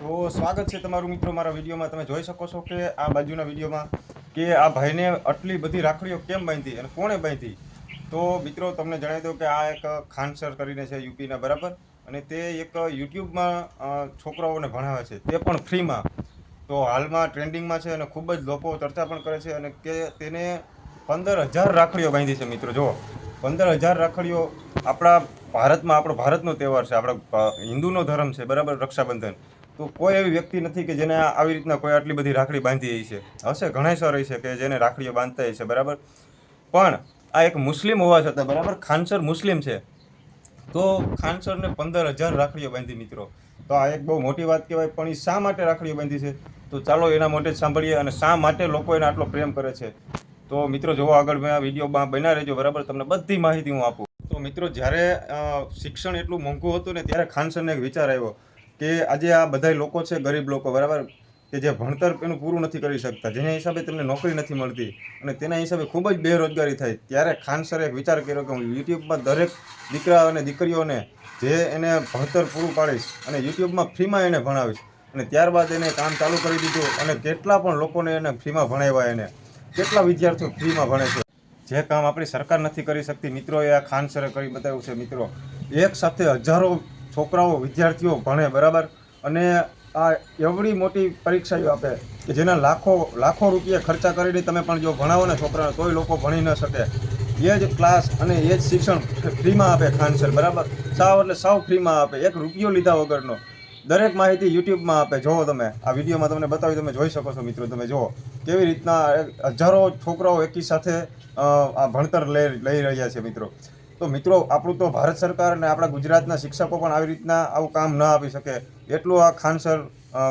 તો સ્વાગત છે તમારું મિત્રો મારા વિડીયોમાં. તમે જોઈ શકો છો કે આ બાજુના વિડીયોમાં કે આ ભાઈને આટલી બધી રાખડીઓ કેમ બાંધી અને કોણે બાંધી? તો મિત્રો, તમને જણાવી દઉં કે આ એક ખાનસર કરીને છે યુપીના, બરાબર? અને તે એક યુટ્યુબમાં છોકરાઓને ભણાવે છે. તે પણ ફ્રીમાં. તો હાલમાં ટ્રેન્ડિંગમાં છે અને ખૂબ જ લોકો ચર્ચા પણ કરે છે અને કે તેને પંદર હજાર રાખડીઓ બાંધી છે મિત્રો, જુઓ. પંદર હજાર રાખડીઓ આપણા ભારતમાં, આપણો ભારતનો તહેવાર છે. આપણા હિન્દુનો ધર્મ છે, બરાબર? રક્ષાબંધન. તો કોઈ એવી વ્યક્તિ નથી કે જેને આવી રીતના કોઈ આટલી બધી રાખડી બાંધી છે હશે, ઘણા સર છે કે જેને રાખડીઓ બાંધતા હશે, બરાબર? પણ આ એક મુસ્લિમ હોવા છતાં, બરાબર? ખાનસર મુસ્લિમ છે. તો ખાનસરને પંદર હજાર રાખડીઓ બાંધી મિત્રો. તો આ એક બહુ મોટી વાત કહેવાય, પણ એ શા માટે રાખડીઓ બાંધી છે? તો ચાલો એના માટે જ સાંભળીએ અને શા માટે લોકો એને આટલો પ્રેમ કરે છે? તો મિત્રો, જોવો આગળ મેં આ વિડીયોમાં બના રહેજો, બરાબર? તમને બધી માહિતી હું આપું. તો મિત્રો, જ્યારે શિક્ષણ એટલું મોંઘું હતું ને, ત્યારે ખાનસરને એક વિચાર આવ્યો. કે આજે આ બધા લોકો છે, ગરીબ લોકો, બરાબર? કે જે ભણતર એનું પૂરું નથી કરી શકતા, જેના હિસાબે તેમને નોકરી નથી મળતી અને તેના હિસાબે ખૂબ જ બેરોજગારી થાય. ત્યારે ખાન સરે એક વિચાર કર્યો કે હું યુટ્યુબમાં દરેક દીકરા અને દીકરીઓને જે એને ભણતર પૂરું પાડીશ અને યુટ્યુબમાં ફ્રીમાં એને ભણાવીશ અને ત્યારબાદ એને કામ ચાલુ કરી દીધું અને કેટલા પણ લોકોને એને ફ્રીમાં ભણાવ્યા એને, કેટલા વિદ્યાર્થીઓ ફ્રીમાં ભણે છે? જે કામ આપણી સરકાર નથી કરી શકતી મિત્રોએ આ ખાન સરે કરી બતાવ્યું છે, મિત્રો. એક સાથે હજારો છોકરાઓ, વિદ્યાર્થીઓ ભણે, બરાબર? અને આ એવડી મોટી પરીક્ષાઓ આપે કે જેના લાખો લાખો રૂપિયા ખર્ચા કરીને તમે પણ જો ભણાવો ને છોકરાને, તોય લોકો ભણી ન શકે. એ જ ક્લાસ અને એ જ શિક્ષણ ફ્રીમાં આપે ખાન સર બરાબર? સાવ એટલે સાવ ફ્રીમાં આપે. એક રૂપિયો લીધા વગરનો. દરેક માહિતી યુટ્યુબમાં આપે. જોવો તમે. આ વિડીયોમાં તમને બતાવી તમે જોઈ શકો છો મિત્રો, તમે જુઓ. કેવી રીતના હજારો છોકરાઓ એકી સાથે આ ભણતર લઈ લઈ રહ્યા છે મિત્રો. તો મિત્રો, આપણું તો ભારત સરકાર અને આપણા ગુજરાતના શિક્ષકો પણ આવી રીતના આવું કામ ન આપી શકે. એટલું આ ખાનસર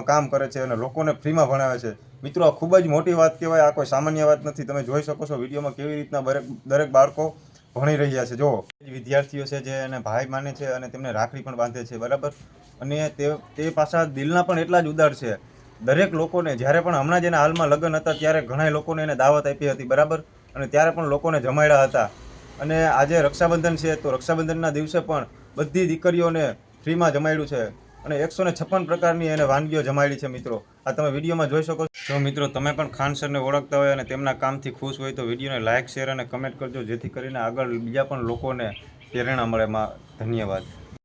કામ કરે છે અને લોકોને ફ્રીમાં ભણાવે છે. મિત્રો, આ ખૂબ જ મોટી વાત કહેવાય, આ કોઈ સામાન્ય વાત નથી. તમે જોઈ શકો છો વિડીયોમાં કેવી રીતના દરેક દરેક બાળકો ભણી રહ્યા છે. જો વિદ્યાર્થીઓ છે જે એને ભાઈ માને છે અને તેમને રાખડી પણ બાંધે છે, બરાબર? અને તે તે પાછા દિલના પણ એટલા જ ઉદાર છે. દરેક લોકોને, જ્યારે પણ હમણાં જ એના હાલમાં લગ્ન હતા, ત્યારે ઘણા લોકોને એને દાવત આપી હતી, બરાબર? અને ત્યારે પણ લોકોને જમાડ્યા હતા. અને આજે રક્ષાબંધન છે, તો રક્ષાબંધનના દિવસે પણ બધી દીકરીઓને ફ્રીમાં જમાડ્યું છે. અને એકસો છપ્પન પ્રકારની એને વાનગીઓ જમાડી છે મિત્રો. આ તમે વિડીયોમાં જોઈ શકો જો મિત્રો તમે પણ ખાન સરને ઓળખતા હોય અને તેમના કામથી ખુશ હોય તો વિડીયોને લાઇક શેર અને કમેન્ટ કરજો, જેથી કરીને આગળ બીજા પણ લોકોને પ્રેરણા મળે. ધન્યવાદ.